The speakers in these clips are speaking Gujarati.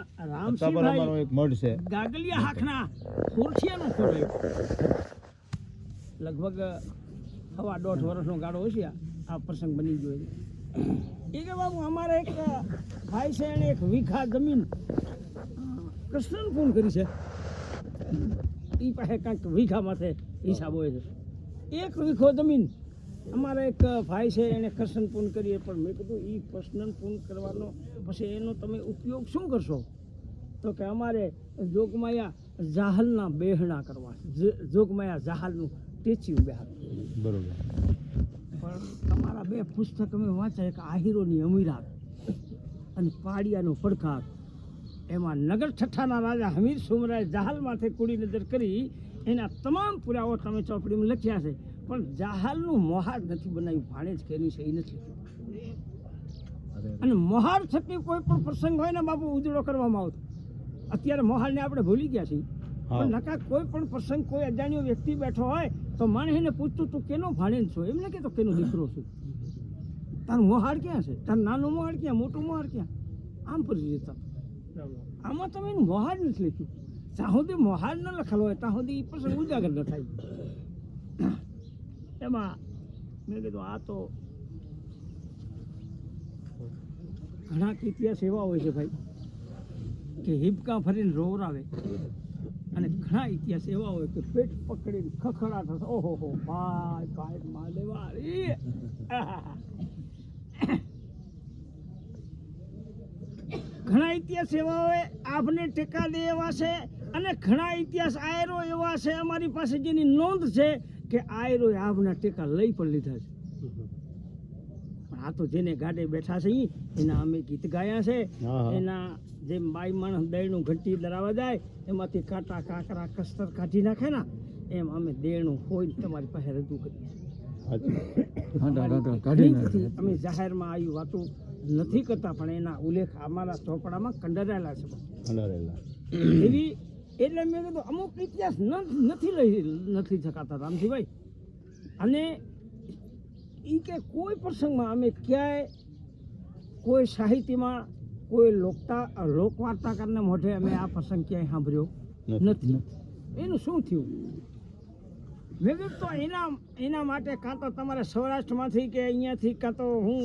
અત્યારે અમારો રામસિંહભાઈ એક મઢ છે. ગાગલિયા હાખના ખોરઠિયાનો ખોરાયો લગભગ હવા દોઢ વર્ષનો ગાળો હશે આ- પ્રસંગ બની ગયો. એ કે બાબુ અમારે એક ભાઈ છે એને એક વીઘા જમીન કૃષ્ણન ફોન કરી છે. એ પાસે કાંઈક વીઘા માથે હિસાબ હોય છે. એક વીખો જમીન અમારે એક ભાઈ છે એને કરશન પૂર્ણ કરીએ પણ મેં કીધું એ કૃષ્ણ પૂર્ણ કરવાનો પછી એનો તમે ઉપયોગ શું કરશો? તો કે અમારે જોગમાયા જાહલના બેહણા કરવા. જોગમાયા જાહલનું ટેચ્યુ બેહાર બરોબર. પણ તમારા બે પુસ્તક અમે વાંચ્યા એક આહિરોની અમીરાત અને પાડિયાનો પડકાર. એમાં નગર છઠ્ઠાના રાજા હમીર સુમરાએ જાહલમાંથી કુડી નજર કરી એના તમામ પુરાવો તમે ચોપડીમાં લખ્યા છે. પણ જાહલનું મોહાર નથી બનાવ્યું. ભાણે જ કેની છે એ નથી. અને મોહાર થકી કોઈ પણ પ્રસંગ હોય ને બાપુ ઉજળો કરવામાં આવતો. અત્યારે મોહારને આપણે ભૂલી ગયા છીએ. પણ નકા કોઈ પણ પ્રસંગ કોઈ અજાણ્યો વ્યક્તિ બેઠો હોય તો માણસ એને પૂછતું તું કેનો ભાણેન છો? એમ ને કે તો કેનો દીકરો છું. તારું મોહાર ક્યાં છે? તારું નાનું મોહાર ક્યાં? મોટું મોહાર ક્યાં? આમ પર જતા. આમાં તમે એનું મોહાર નથી લખ્યું. ત્યાં સુધી મોહાર ન લખેલો હોય ત્યાં સુધી એ પ્રસંગ ઉજાગર ન થાય. એમાં મેં કીધું આ તો ઘણા ઇતિહાસ એવા હોય છે ભાઈ. કે હિપકા ફરીને રોવરાવે અને ઘણા ઇતિહાસ એવા હોય કે પેટ પકડીને ખખડાટ થશે. ઓહો હો ભાઈ ભાઈ માલેવા ઈ. ઘણા ઇતિહાસ એવા હોય આપને ટેકા દે એવા છે અને ઘણા ઇતિહાસ આયરો એવા છે અમારી પાસે જેની નોંધ છે કે આયરો આપના ટેકા લઈ પણ લીધા છે. પણ આ તો જેને ગાડે બેઠા છે એના અમે ગીત ગાયા છે. એના જેમ બાઈ માણસ દયનું ઘંટી દરાવા જાય એમાંથી કાંટા કાંકરા કસ્તર કાઢી નાખે ને એમ અમે દેણું હોય તમારી પાસે રજૂ કરીએ અમે જાહેરમાં આવી વાતો નથી કરતા પણ એના ઉલ્લેખ અમારા ચોપડામાં કંડરાયેલા છે. એવી એટલે મેં કીધું અમુક ઇતિહાસ નથી લઈ નથી શકાતા રામજીભાઈ. અને એ કે કોઈ પ્રસંગમાં અમે ક્યાંય કોઈ સાહિત્યમાં કોઈ લોકતા લોકવાર્તાકારને મોઢે અમે આ પ્રસંગ ક્યાંય સાંભળ્યો નથી. એનું શું થયું? મેં કીધું તો એના એના માટે કાં તો તમારે સૌરાષ્ટ્રમાંથી કે અહીંયાથી કાં તો હું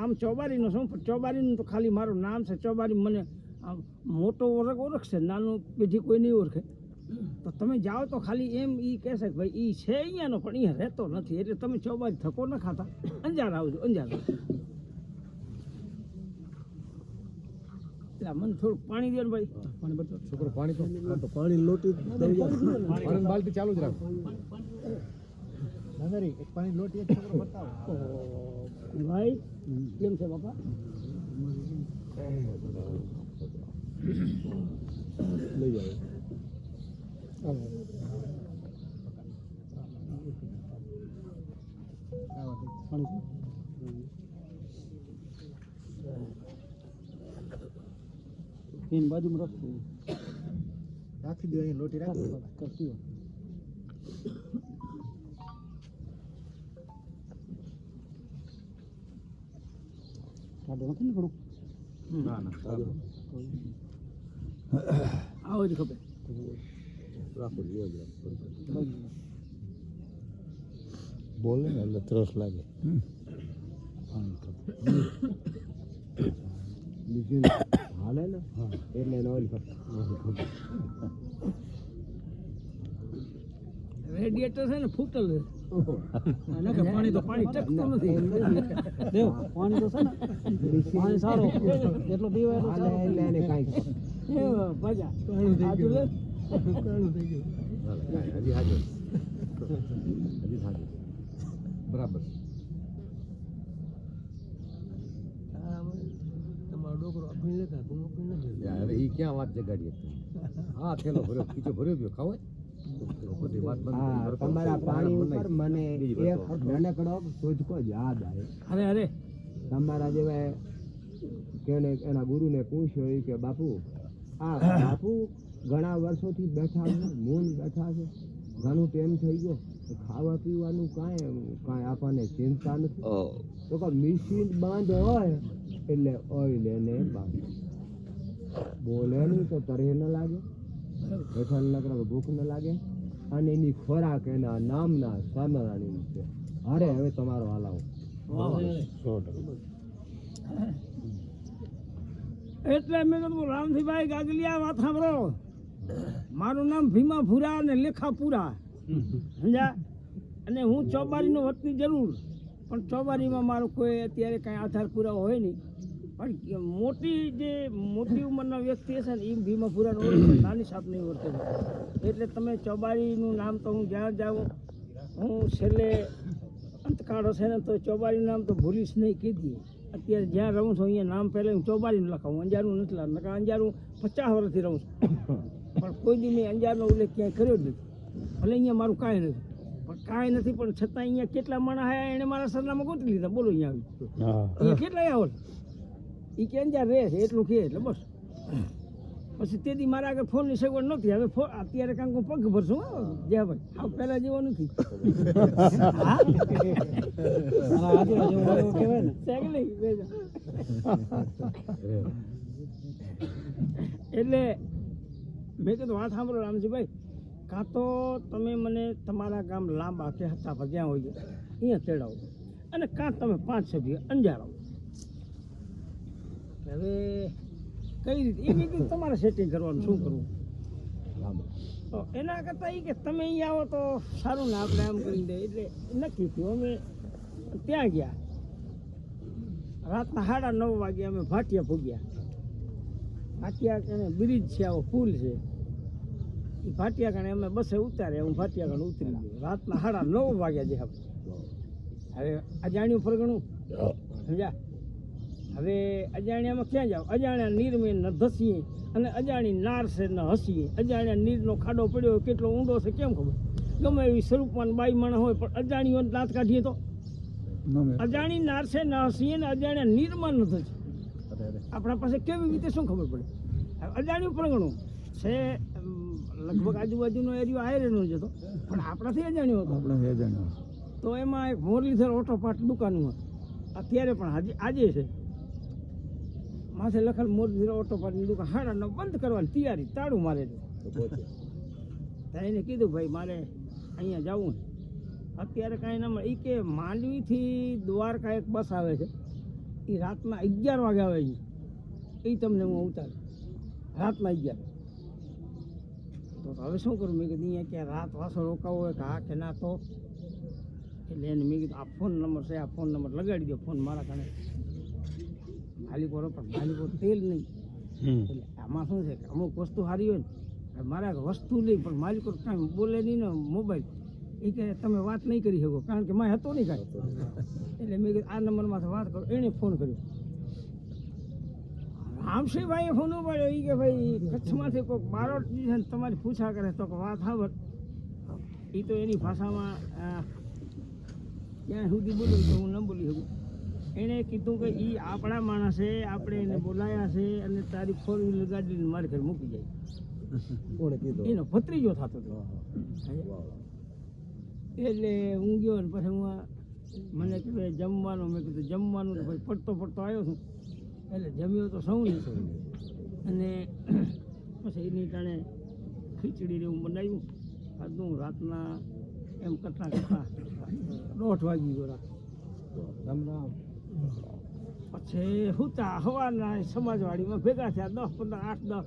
આમ ચોબારીનો છું પણ ચોબારીનું તો ખાલી મારું નામ છે. ચોબારી મને આમ મોટો ઓળખ ઓળખશે નાનું પેઢી કોઈ નહીં ઓળખે તો તમે જાઓ તો ખાલી એમ એ કહેશે કે ભાઈ એ છે અહીંયાનો પણ અહીંયા રહેતો નથી. એટલે તમે ચોબાજ ધક્કો ન ખાતા. અંજાર આવજો અંજાર. આવજો. એટલે મને થોડું પાણી દે ને ભાઈ. પાણી છોકરો પાણી તો પાણી લોટી પાણી બાલટી ચાલુ જ રાખ. એક પાણી લોટી એક છોકરો બતાવો. ભાઈ કેમ છે બાપા? લઈ આવે પાણી છે એની બાજુમાં રસ્તો રાખી દો અહીં લોટી રાખી દો કરતી હોય. ટાઢું નથી ને ઘણું? ના ના આવો જ ખબર રાખો જીવ જ રાખો બોલે ને એટલે ત્રસ લાગે બીજું હાલે ને એટલે એને ઓઇલ કરતા રેડિયેટર છે ને ફૂટલ છે અને કે પાણી તો પાણી ટકતું નથી દેવ પાણી તો છે ને પાણી સારો જેટલો પીવાય એટલો હાલે લે. હજી હાજર. હાજર. બરાબર. હવે એ ક્યાં વાત જગાડીએ હા થેલો ભર્યો બીજો ભર્યો ગયો ખાવ? બધી વાત બંધ તમારા પાણી ઉપર મને એક નાનકડો શોધકો યાદ આવે. અરે અરે. તમારા જેવા કેને એના ગુરુને પૂછ્યો કે બાપુ આ બાપુ ઘણા વર્ષોથી બેઠા છે મૌન બેઠા છે. ઘણું ટેમ થઈ ગયો ખાવા પીવાનું કાંઈ કાંઈ આપણને ચિંતા નથી. તો કે મિશીન બંધ હોય એટલે ઓઇલ એને બાંધ. બોલે નહીં તો તરે ન લાગે હેઠળ તો ભૂખ ન લાગે. અને એની ખોરાક એના નામના સ્વામિનારાયણ છે. અરે હવે તમારો હલાવો સો ટકા. એટલે મેં કીધું રામજીભાઈ ગાગલિયા વાત સાંભળો. મારું નામ ભીમા ભૂરા અને લેખા પૂરા સમજ્યા? અને હું ચોબારીનો વતની જરૂર. પણ ચોબારીમાં મારો કોઈ અત્યારે કાંઈ આધાર પૂરા હોય નહીં. પણ મોટી જે, મોટી ઉંમરના વ્યક્તિ હશે ને એ ભીમા ભૂરાનો ઓળખે નાની સાપ નહીં ઓળખે એટલે તમે ચોબારીનું નામ તો હું જ્યાં જાઉં, હું છેલ્લે અંતકાળ હશે ને, તો ચોબારીનું નામ તો ભૂલીશ નહીં કીધી. અત્યારે જ્યાં રહું છું અહીંયા નામ પહેલાં હું ચોબારીનું લખાવું. અંજારું નથી લખ નકા અંજારું પચાસ વર્ષથી રહું છું. પણ કોઈ દી મેં અંજારનો ઉલ્લેખ ક્યાંય કર્યો જ નથી. ભલે અહીંયા મારું કાંઈ નથી પણ કાંઈ નથી પણ છતાં અહીંયા કેટલા માણસ આયા એણે મારા સરનામા ગોતી લીધા બોલો અહીંયા આવી. કેટલા આવો એ કે અંજાર રહે છે એટલું કહે એટલે બસ. પછી તેથી મારા આગળ ફોનની સગવડ નથી હવે અત્યારે કાંક હું પગ ભરશું જ્યાં ભાઈ હા, પહેલાં જેવો નથી. એટલે મેં કીધું, વાત સાંભળો રામજીભાઈ. કાં તો તમે મને તમારા ગામ લાંબા કે હતા પર જ્યાં હોય અહીંયા તેડાવો. અને કાં તમે પાંચ સભ્ય અંજારો આવો. હવે કઈ રીતે? એ રીતે તમારે સેટિંગ કરવાનું શું કરવું? તો એના કરતાં એ કે તમે અહીં આવો તો સારું ને આપણે આમ કરી દે એટલે નક્કી થયું અમે ત્યાં ગયા. રાતના સાડા નવ વાગે અમે ભાટિયા ભૂગ્યા. ભાટિયા કણે બ્રિજ છે આવો પુલ છે. એ ભાટિયા કણે અમે બસે ઉતાર્યા હું ભાટિયા કણે ઉતરી ગયો. રાતના સાડા નવ વાગ્યા જે હવે. અજાણ્યું ફરગણું? સમજ્યા? હવે અજાણ્યામાં ક્યાં જાવ? અજાણ્યા નીરમે ન ધસીએ અને અજાણી નાર છે ન હસીએ. અજાણ્યા નીરનો ખાડો પડ્યો કેટલો ઊંડો છે કેમ ખબર? ગમે એવી સ્વરૂપમાં બાઈ માણસ હોય પણ અજાણીઓ દાંત કાઢીએ તો? અજાણી નાર છે ન હસીએ ને અજાણ્યા નીરમાં ન ધસીએ. આપણા પાસે કેવી રીતે શું ખબર પડે? અજાણ્યું પ્રગણું છે લગભગ આજુબાજુનો એરિયો આયરેનો જ હતો પણ આપણાથી અજાણ્યો હતો. આપણે અજાણ્યો તો એમાં એક મોરલીધર ઓટો પાર્ટ દુકાનું હતું. અત્યારે પણ આજે આજે છે. માથે લખેલ મોરલીધર ઓટો પાર્ટની દુકાન હાડા નો બંધ કરવાની તૈયારી તાળું મારે એને કીધું ભાઈ મારે અહીંયા જવું અત્યારે કાંઈ ના મળે. એ કે માંડવીથી દ્વારકા એક બસ આવે છે. એ રાતના અગિયાર વાગે આવે છે. એ તમને હું ઉતારું. રાતના અગિયાર. તો હવે શું કરું? મેં કીધું અહીંયા ક્યાં રાત વાસો રોકાવો હોય કે હા કે ના તો? એટલે એને મેં કીધું આ ફોન નંબર છે આ ફોન નંબર લગાડી દો ફોન મારા કારણે. માલિકો પણ માલિકો તેલ નહીં. હમ. એટલે આમાં શું છે કે અમુક વસ્તુ સારી હોય ને મારા વસ્તુ નહીં પણ માલિકો કાંઈ બોલે નહીં ને મોબાઈલ. એ કે તમે વાત નહીં કરી શકો કારણ કે મેં હતો નહીં કાંઈ. એટલે મેં કીધું આ નંબરમાંથી વાત કરો. એણે ફોન કર્યો. રામસિંહભાઈએ ફોન ઉપાડ્યો. એ કે ભાઈ કચ્છમાંથી કોઈક બારોટ છે ને તમારી પૂછા કરે તો વાત આવત એ તો એની ભાષામાં ક્યાં સુધી બોલું તો હું ન બોલી શકું. એણે કીધું કે એ આપણા માણસે આપણે એને બોલાયા છે અને તારી ફોર વ્હીલર ગાડીને મારી ઘરે મૂકી જાય. કોણે કીધું? એનો ભત્રીજો થતો હતો. એટલે હું ગયો ને પછી હું મને કીધું જમવાનું. મેં કીધું જમવાનું પછી ભાઈ પડતો પડતો આવ્યો છું. એટલે જમ્યો તો સૌ નહીં અને પછી એની ટાણે ખીચડી હું બનાવ્યું. ખાધું રાતના એમ કરતાં કરતાં દોઢ વાગી ગયો રાત. રામ રામ. પછી હુતા હવાના સમાજવાડીમાં ભેગા થયા, દસ, પંદર, આઠ, દસ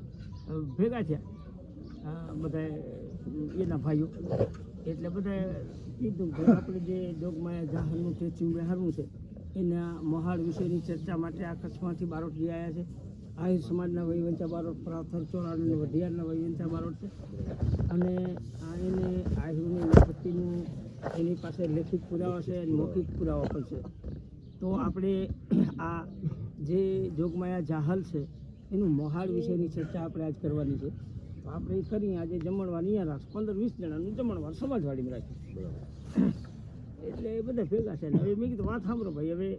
ભેગા થયા. બધા એના ભાઈઓ. એટલે બધા કીધું કે આપણે જે જોગમાયા જહાનનું ટેચ્યુ બેહારવું છે, એના મહાડ વિશેની ચર્ચા માટે આ કચ્છમાંથી બારોટ જઈ આવ્યા છે. આહિર સમાજના વહીવંચા બારોટ પ્રાથર ચોરાડ અને વઢિયારના વહીવંચા બારોટ છે. અને એને આહિરની નિપત્તિનું એની પાસે લેખિત પુરાવા છે મૌખિક પુરાવા પણ છે. તો આપણે આ જે જોગમાયા જાહલ છે એનું મોહાળ વિશેની ચર્ચા આપણે આજ કરવાની છે. તો આપણે એ કરી આજે જમણવાર અહીંયા રાખશું. પંદર વીસ જણાનું જમણવાર સમાજવાડીમાં રાખીશું. એટલે એ બધા ભેગા છે. ને હવે મેં કીધું વાત સાંભળો ભાઈ હવે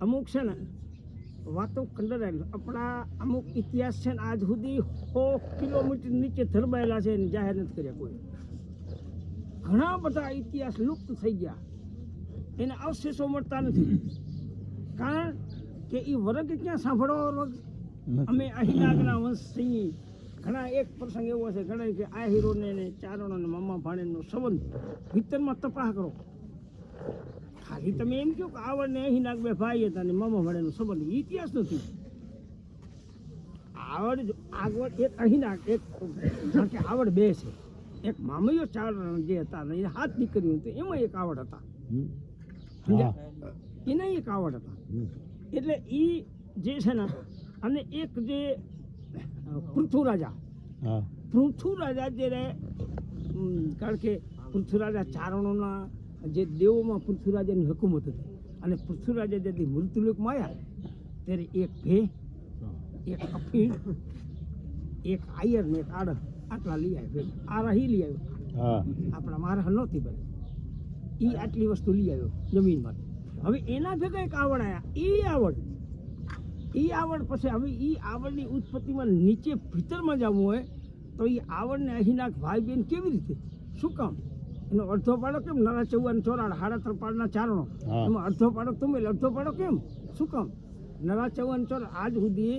અમુક છે ને વાતો કંડરાયેલી. આપણા અમુક ઇતિહાસ છે ને આજ સુધી સો કિલોમીટર નીચે ધરબાયેલા છે એને જાહેર નથી કર્યા કોઈ. ઘણા બધા ઇતિહાસ લુપ્ત થઈ ગયા. એને અવશેષો મળતા નથી. કારણ કે એ વર્ગ ક્યાં સાંભળવા વર્ગ. અમે અહિનાગના વંશી. ઘણા એક પ્રસંગ એવો છે ઘણા કે આ હીરોને ને ચારણો ને મામા ભાણેનો સંબંધ ભીતરમાં તપાસ કરો. ખાલી તમે એમ કહો કે આવડ ને અહિનાગ બે ભાઈ હતા ને મામા ભાણેનો સંબંધ ઇતિહાસ નથી. આવડ આગળ એક અહિનાગ એક કારણ કે આવડ બે છે. એક મામૈયો ચારણ જે હતા ને હાથ દીકરી હતી એમાં એક આવડ હતા. સમજ્યા? એના એક આવડ હતા. એટલે એ જે છે ને અને એક જે પૃથ્વરાજા. પૃથ્વરાજા જ્યારે કારણ કે પૃથ્વીરાજા ચારણોના જે દેવોમાં પૃથ્વીરાજાની હુકુમત હતી. અને પૃથ્વીરાજા જેથી મૃત્યુલોકમાં આવ્યા ત્યારે એક ભે એક અફીણ એક આયર ને એક આડ આટલા લઈ આવ્યો. આ રહી લઈ આવ્યો. આપણા મારા નહોતી બને. એ આટલી વસ્તુ લઈ આવ્યો જમીનમાં હવે એના ભેગા એક આવડ આવ્યા એ આવડ. એ આવડ પછી હવે એ આવડની ઉત્પત્તિમાં નીચે ભીતરમાં જવું હોય તો એ આવડને અહીંના ભાઈ બહેન કેવી રીતે? શું કામ? એનો અડધો પાડો કેમ? નાના ચૌવાન ચોરાડ હાડા ત્રપાડના ચારણો. એમાં અડધો પાડો તમે અડધો પાડો કેમ? શું કામ? નાના ચૌવાન ચોર આજ સુધી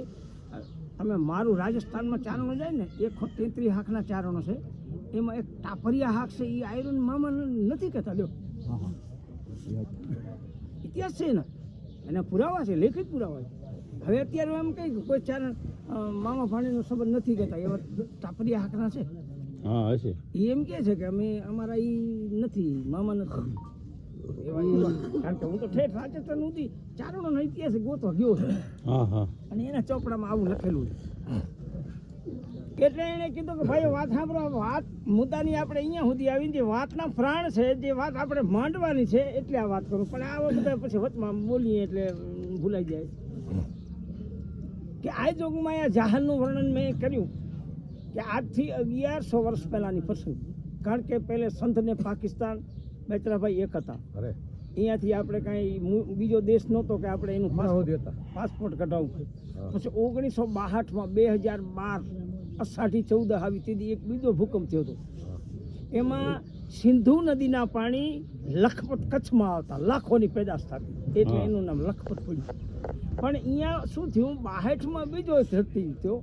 તમે મારું રાજસ્થાનમાં ચારણો જાય ને એકસો તેત્રીસ હાકના ચારણો છે. એમાં એક ટાપરિયા હાક છે એ આયરન મામા નથી કહેતા લ્યો. ઇતિહાસ છે ને એના પુરાવા છે લેખિત પુરાવા છે. હવે અત્યારે એમ કહી કે કોઈ ચાર મામા ભાણીનો સંબંધ નથી કહેતા એવા ટાપરિયા હાકના છે. હા હશે. એ એમ કહે છે કે અમે અમારા એ નથી મામા નથી. કારણ કે હું તો ઠેઠ રાજસ્થાન સુધી ચારણોનો ઇતિહાસ ગોતવા ગયો છે. અને એના ચોપડામાં આવું લખેલું છે. એટલે એણે કીધું કે ભાઈ વાત સાંભળો વાત મુદ્દાની આપણે અહીંયા સુધી આવીને જે વાતના પ્રાણ છે જે વાત આપણે માંડવાની છે એટલે આ વાત કરું. પણ આવા બધા પછી વચમાં બોલીએ એટલે ભૂલાઈ જાય. કે આ જોગમાં આ જહાલનું વર્ણન મેં કર્યું કે આજથી અગિયારસો વર્ષ પહેલાંની પ્રસંગ. કારણ કે પહેલે સંતને પાકિસ્તાન બેચરાભાઈ એક હતા. અરે. અહીંયાથી આપણે કાંઈ બીજો દેશ નહોતો કે આપણે એનું પાસપોર્ટ પાસપોર્ટ કઢાવવું. પછી ઓગણીસો બાસઠમાં બે હજાર બાર અષાઢી ચૌદ આવી તેથી એક બીજો ભૂકંપ થયો હતો. એમાં સિંધુ નદીના પાણી લખપત કચ્છમાં આવતા લાખોની પેદાશ થતી. એટલે એનું નામ લખપત પડ્યું પણ અહીંયા શું થયું? બાહેઠમાં બીજો ધરતી થયો.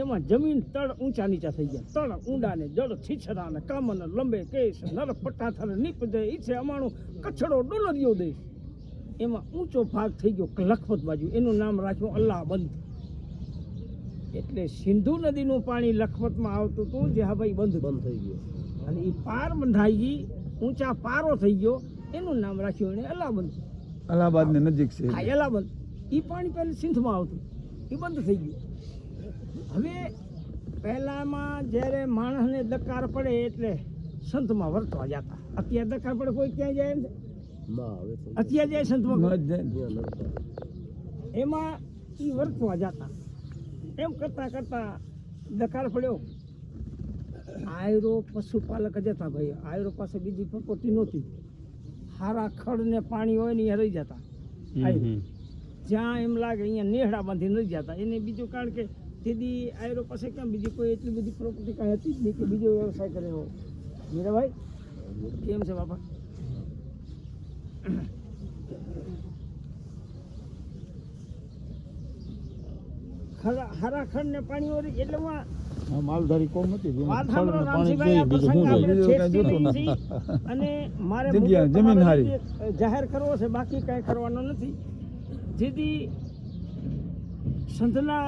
એમાં જમીન તળ ઊંચા નીચા થઈ ગયા. તળ ઊંડા ને જળ છીછરા ને કામન લંબે કેસ નર પટાથર નીપજે ઈચ્છે અમાણું કચ્છડો ડોલરિયો દેશ એમાં ઊંચો ભાગ થઈ ગયો લખપત બાજુ. એનું નામ રાખ્યું અલ્લાહ બંધ. એટલે સિંધુ નદીનું પાણી લખપતમાં આવતું હતું જે હા ભાઈ બંધ બંધ થઈ ગયો. અને એ પાર બંધાઈ ગઈ ઊંચા પારો થઈ ગયો એનું નામ રાખ્યું એને અલાબંધ. અલ્હાબાદ ને નજીક છે હા અલ્લાહબંધ એ પાણી પહેલાં સિંધમાં આવતું. એ બંધ થઈ ગયું. હવે પહેલામાં જ્યારે માણસને દકાર પડે એટલે સંતમાં વર્તવા જતા. અત્યારે દકાર પડે કોઈ ક્યાં જાય એમ? અત્યારે જાય સંતમાં એમાં એ વર્તવા જતા. એમ કરતા કરતા દકાર પડ્યો. આયરો પશુપાલક જ હતા ભાઈ. આયરો પાસે બીજી પ્રોપર્ટી નહોતી. હારા ખડ ને પાણી હોય ને અહીંયા રહી જતા. જ્યાં એમ લાગે અહીંયા નેહડા બાંધીને રહી જતા. એને બીજું કારણ કે તેથી આયરો પાસે કેમ બીજી કોઈ એટલી બધી પ્રોપર્ટી કાંઈ હતી જ નહીં કે બીજો વ્યવસાય કરે એવો મીરાભાઈ કેમ છે બાપા? ખરા હારા ખડ ને પાણી એટલે માં માલધારી કોમ હતી અને મારે જમીન હારી. જાહેર કરવો છે બાકી કાંઈ કરવાનો નથી. જેથી સંતના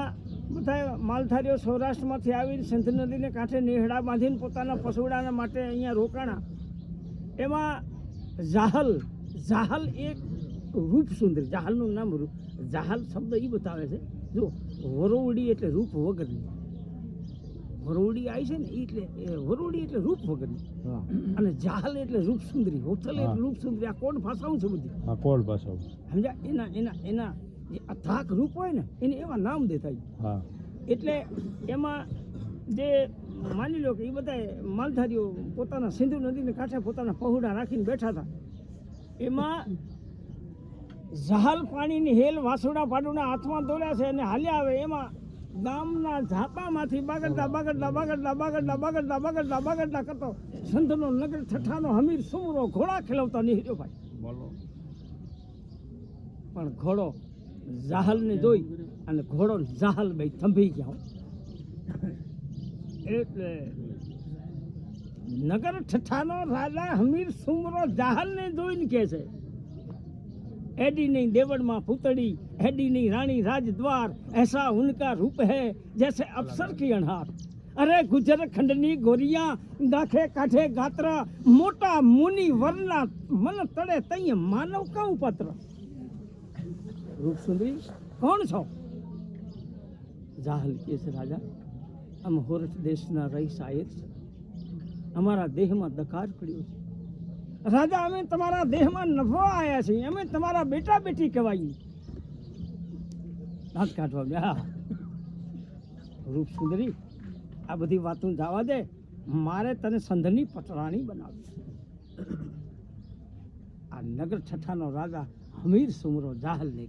બધા માલધારીઓ સૌરાષ્ટ્રમાંથી આવીને સંત નદીને કાંઠે નેહડા બાંધીને પોતાના પશુડાના માટે અહીંયા રોકાણા. એમાં જાહલ જાહલ એક રૂપ સુંદર જાહલનું નામ રૂપ જાહલ શબ્દ એ બતાવે છે. જો વરોવડી એટલે રૂપ વગરની. વરોવડી આવી છે ને એટલે એ વરોવડી એટલે રૂપ વગરની. અને જાહલ એટલે રૂપ સુંદરી હોથલ એટલે રૂપ સુંદરી. આ કોણ ભાષાઓ છે બધી? હા કોળ પાછો સમજ્યા? એના એના એના જે અથાક રૂપ હોય ને એને એવા નામ દેતા. હા. એટલે એમાં જે માની લો કે એ બધા માલધારીઓ પોતાના સિંધુ નદીને કાંઠે પોતાના પહોડા રાખીને બેઠા હતા. એમાં જહાલ પાણીની હેલ વાસુડા પાડુના હાથમાં દોડ્યા છે અને હાલ્યા આવે એમાં ગામના ઝાપામાંથી બાગડતા બાગડતા બાગડતા બાગડતા બાગડતા બાગડતા બાગડતા કરતો સંતનો નગર છઠ્ઠાનો હમીર સુમરો ઘોડા ખેલવતો નીકળ્યો ભાઈ. બોલો. પણ ઘોડો જાહલને જોઈ અને ઘોડો જાહલ ભાઈ થંભી ગયા. એટલે નગર છઠ્ઠાનો રાજા હમીર સુમરો જાહલને જોઈને કહે છે એડીની દેવળમાં પૂતળી એડીની રાણી રાજદ્વાર, એસા ઉનકા રૂપ હે, જૈસે અફસર કી અણહાર. અરે ગુજર ખંડની ગોરિયા ગાંઠે કાંઠે ગાત્રા, મોટા મુનિ વરના મન તળે તઈ માનવ કાઉ પત્ર. રૂપસુંદરી કોણ છો? જાહલ કે છે રાજા, આમ હોરઠ દેશના રહી સાયર અમારા દેહમાં દકાર પડ્યો છે. રાજા, અમે તમારા દેહમાં નફો આવ્યા છીએ. અમે તમારા બેટા બેટી કહેવાય દાંત કાઢવા ગયા રૂપ સુંદરી, આ બધી વાતો જવા દે. મારે તને સંધની પટરાણી બનાવી. આ નગર છઠ્ઠાનો રાજા હમીર સુમરો જાહલ ને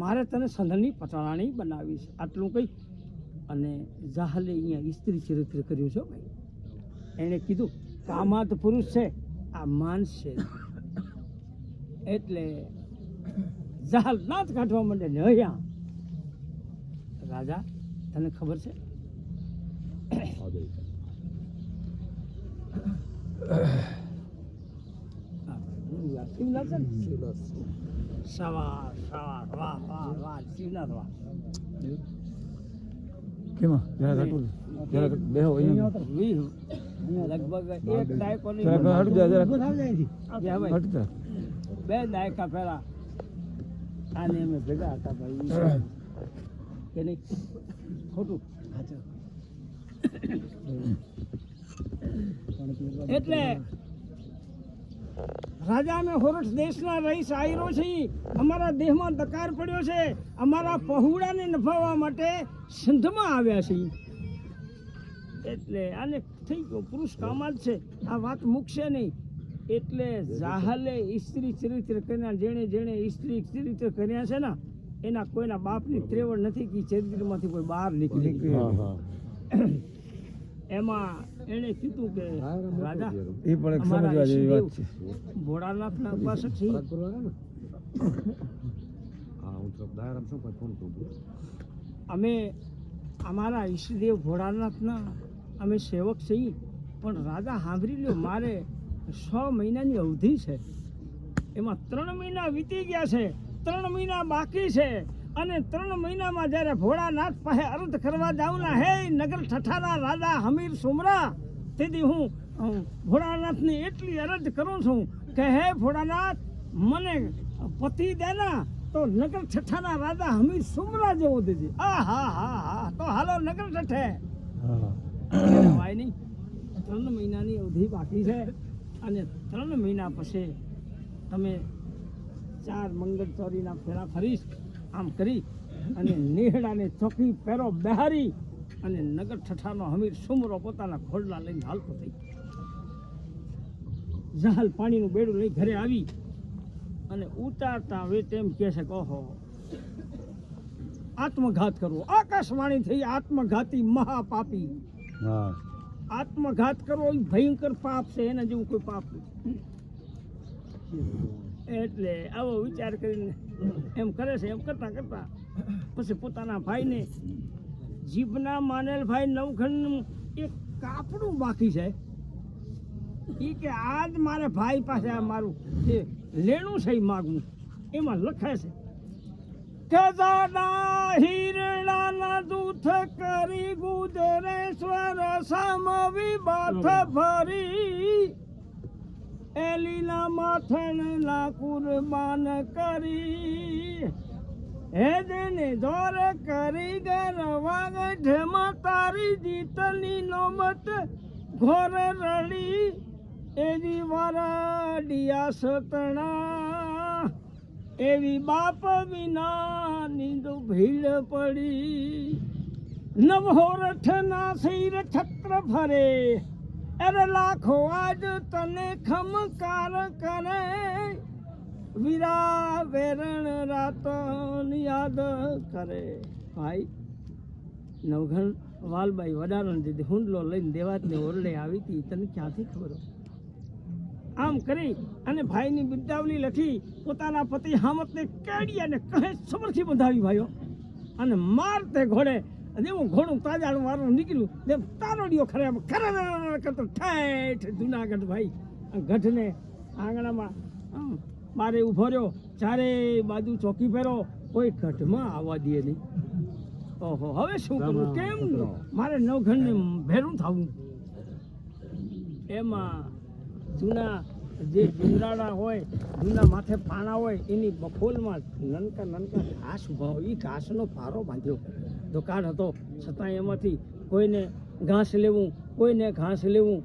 મારે તને સંધની પટરાણી બનાવી છે. આટલું કહી અને જાહલે અહીંયા સ્ત્રી ચરિત્ર કર્યું છે ભાઈ. એણે કીધું, કામાત પુરુષ છે. આ માણસ છે. એટલે જાહલ દાંત કાઢવા માંડે ને અહીંયા. રાજા તને ખબર છે? કેમાં? જરા ઘટું જરા બેહો અહીંયા. લગભગ એક દાયકોની જરા હટ જા જરા. જ્યાં ભાઈ હટ જા બે દાયકા પહેલા આને અમે ભેગા હતા ભાઈ. કે નહીં? ખોટું. એટલે રાજા અમે હોરઠ દેશના રહી આયરો છે અમારા દેહમાં દકાર પડ્યો છે. અમારા પહોળાને નફાવવા માટે સિંધમાં આવ્યા છે એટલે આને થઈ ગયો. પુરુષ કામાલ છે. આ વાત મૂકશે નહીં. એટલે જાહલે સ્ત્રી ચરિત્ર કર્યા જેણે જેણે સ્ત્રી ચરિત્ર કર્યા છે ને એના કોઈના બાપની ત્રેવડ નથી કે ચરિત્રમાંથી કોઈ બહાર નીકળી હા હા. એમાં એણે કીધું કે રાજા એ પણ સમજવા જેવી વાત છે. ભોળાનાથના ઉપાસક છે અમે અમારા ઈષ્ટદેવ ભોળાનાથના અમે સેવક છીએ, પણ રાજા સાંભળી લ્યો, મારે છ મહિનાની અવધિ છે. એમાં ત્રણ મહિના વીતી ગયા છે, ત્રણ મહિના બાકી છે, અને ત્રણ મહિનામાં જ્યારે ભોળાનાથ પાસે અર્થ કરવા જાઉં ના, હે નગર ઠઠાના રાજા હમીર સુમરા, તેથી હું ભોળાનાથની એટલી અરજ કરું છું કે હે ભોળાનાથ, મને પતિ દેના તો નગર ઠઠાના રાજા હમીર સુમરા જેવો દેજે. આ હા હા હા, તો હાલો નગર ઠઠે. હા. નહીં. ત્રણ મહિનાની અવધિ બાકી છે અને ત્રણ મહિના પછી તમે ચાર મંગળ ચોરીના ફેરા ફરીશ, આમ કરી અને નેહડાને ચોકી પેરો બહારી અને નગર ઠઠાનો હમીર સુમરો પોતાના ખોડલા લઈને હાલતો થઈ જહાલ પાણીનું બેડું લઈ ઘરે આવી અને ઉતારતા હવે તેમ કહે છે કહો આત્મઘાત કરવો. આકાશવાણી થઈ આત્મઘાતી મહાપાપી. આત્મઘાત કરવો એ ભયંકર પાપ છે, એના જેવું કોઈ પાપ એટલે આવો વિચાર કરીને એમ કરે છે, એમ કરતા કરતા પછી પોતાના ભાઈને, જીભના માનેલ ભાઈ નવખંડનું એક કાપડું બાકી છે. એ કે આજ મારે ભાઈ પાસે આ મારું જે લેણું છે એ માગવું. એમાં લખે છે ખજાના દૂધ કરી ગુજરેશ્વર સમવી બાથ ભરી. એલીના માથણના કુરબાન કરી. હે જેને જોર કરી ગરવાગ ગઢમાં તારી જીતની નોબત ઘોર રડી. એવી વરડિયા સતણા એવી બાપ વિના નીંદ ભીડ પડી. નવહોરઠ ના શિર છત્ર ફરે. અરે લાખો આજ તને ખમકાર કરે. વીરા વેરણ રાતન યાદ કરે. ભાઈ, નવઘણ વાલબાઈ વડારણ દીધી, હુંડલો લઈને દેવાતને ઓરડે આવી હતી, તને ક્યાંથી ખબર હોય? આમ કરી અને ભાઈની બિરદાવલી લખી પોતાના પતિ હામતને કેડી અને કહે સમરથી બંધાવી ભાઈઓ. અને માર તે ઘોડે જેવું ઘોડું તાજાનું મારું નીકળ્યું. તેમ તારોડીઓ ખરે ખરે કરતો ઠેઠ જુનાગઢ ભાઈ. ગઢને આંગણામાં મારે ઊભો રહ્યો. ચારે બાજુ ચોકી ફેરો. કોઈ ગઢમાં આવવા દે નહીં. ઓહો હવે શું કરું કેમ મારે નવઘણને ભેરું થવું? એમાં જૂના જે ડુંગરાળા હોય જૂના માથે પાણા હોય એની બફોલમાં નનકા નનકા ઘાસ ઊભા હોય. એ ઘાસનો ફારો બાંધ્યો. દુકાન હતો. છતાં એમાંથી કોઈને ઘાસ લેવું કોઈને ઘાસ લેવું.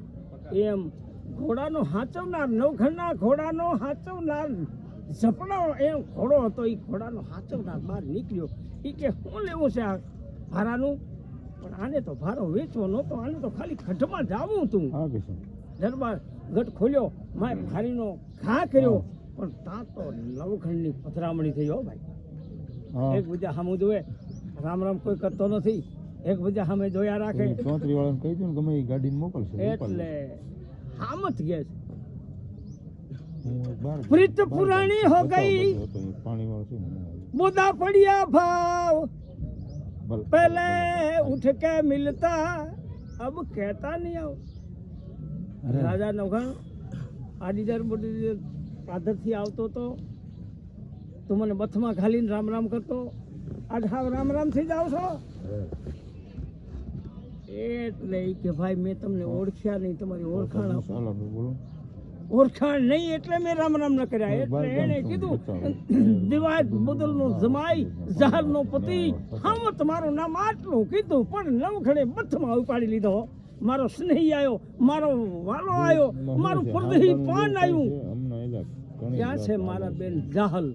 એમ ઘોડાનો હાચવનાર નવઘરના ઘોડાનો હાચવનાર ઝપડો એમ ઘોડો હતો. એ ઘોડાનો હાચવનાર બહાર નીકળ્યો. એ કે શું લેવું છે આ ભારાનું? પણ આને તો ભારો વેચવો નહોતો. આને તો ખાલી ખઢમાં જાવું હતું દરબાર ગટ ખોલ્યો માય ભારીનો ઘા કર્યો. પણ ત્યાં તો નવખંડની પથરામણી થઈ હો ભાઈ. એકબીજા સામું જોવે રામ રામ કોઈ કરતો નથી. એકબીજા સામે જોયા રાખે. ચોત્રી વાળાને કહી દઉં ગમે એ ગાડીને મોકલશે એટલે હામત ગેસ. પ્રીત પુરાણી હો ગઈ. મુદા પડ્યા ભાવ. પહેલે ઉઠ કે મિલતા અબ કહેતા નહીં આવો. રાજા નવઘણ આડીદાર મોટી પાદરથી આવતો તો તું મને બથમાં ઘાલીને રામ રામ કરતો આજ હા રામ રામ થઈ જાવ છો એટલે કે ભાઈ મેં તમને ઓળખ્યા નહીં તમારી ઓળખાણ ઓળખાણ નહીં એટલે મેં રામ રામ ન કર્યા એટલે એને કીધું દિવાજ બદલનો જમાઈ ઝાહરનો પતિ. હા તમારું નામ આટલું કીધું પણ નવખડે બથમાં ઉપાડી લીધો. મારો સ્નેહી આવ્યો મારો વાલો આવ્યો મારું પરદેહી પાન આવ્યું ક્યાં છે મારા બેન જાહલ?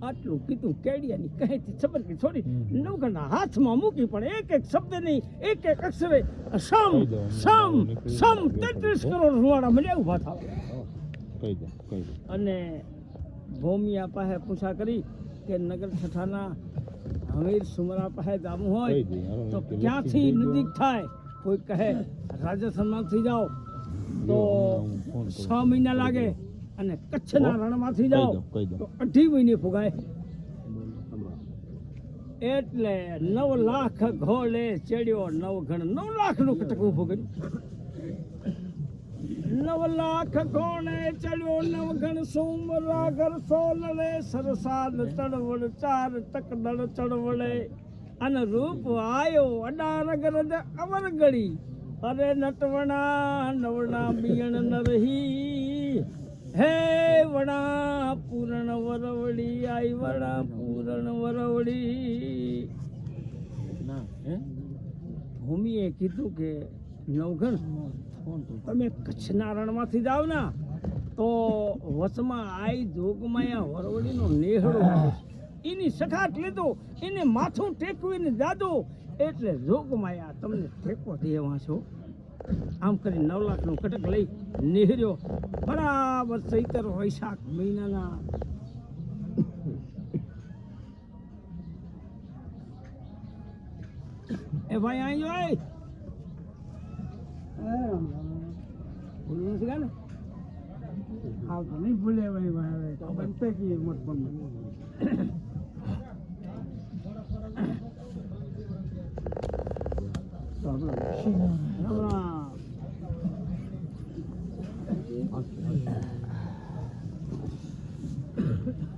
આટલું કીધું કેડિયાની કહેતી છબરકી છોડી હમ. હાથમાં મૂકી પણ એક એક શબ્દ નહીં એક એક અક્ષરે સમ સમ સમ તેત્રીસ કરોડ રૂવાડા મને ઊભા થાવ અને ભૂમિયા પાસે પૂછા કરી કે નગર છઠાના હમીર સુમરા પાસે ગામ હોય તો ક્યાંથી નજીક થાય? કોઈ કહે રાજસ્થાનમાંથી જાઓ. તો. છ મહિના લાગે અને કચ્છના રણમાંથી જાઓ તો અઢી મહિને ફુગાય. એટલે નવ લાખ ઘોડે ચડ્યો નવ ઘણ નવ લાખનું કટક ઉભું નવ લાખ ઘોડે ચડ્યો નવ ઘણ સોમરા ઘર સોલડે સરસાદ ચડવડ ચાર તકડળ ચડવડે અને રૂપ આયો અડાર ગરજ અમર ગળી અરે નટવણા નવણા બિયણ ન રહી હે વણા પૂરણ વરવડી આઈ વણા પૂરણ વરવડી ભૂમિએ કીધું કે નવઘણ તમે કચ્છના રણમાંથી જાવ ને તો વચમાં આઈ જોગમાયા વરવડીનો નેહડો છે. એની સખાટ લીધું એને માથું ટેકવીને જાદો. એટલે જોગમાયા તમને ટેકો દેવા છો. આમ કરી નવ લાખનું કટક લઈ નિહર્યો. બરાબર ચૈતર વૈશાખ મહિનાના. એ ભાઈ અહીં જોઈ ગયા ને હા. તો નહીં ભૂલે ભાઈ ભાઈ બનતે કી મોટ પણ 나는 하나 어.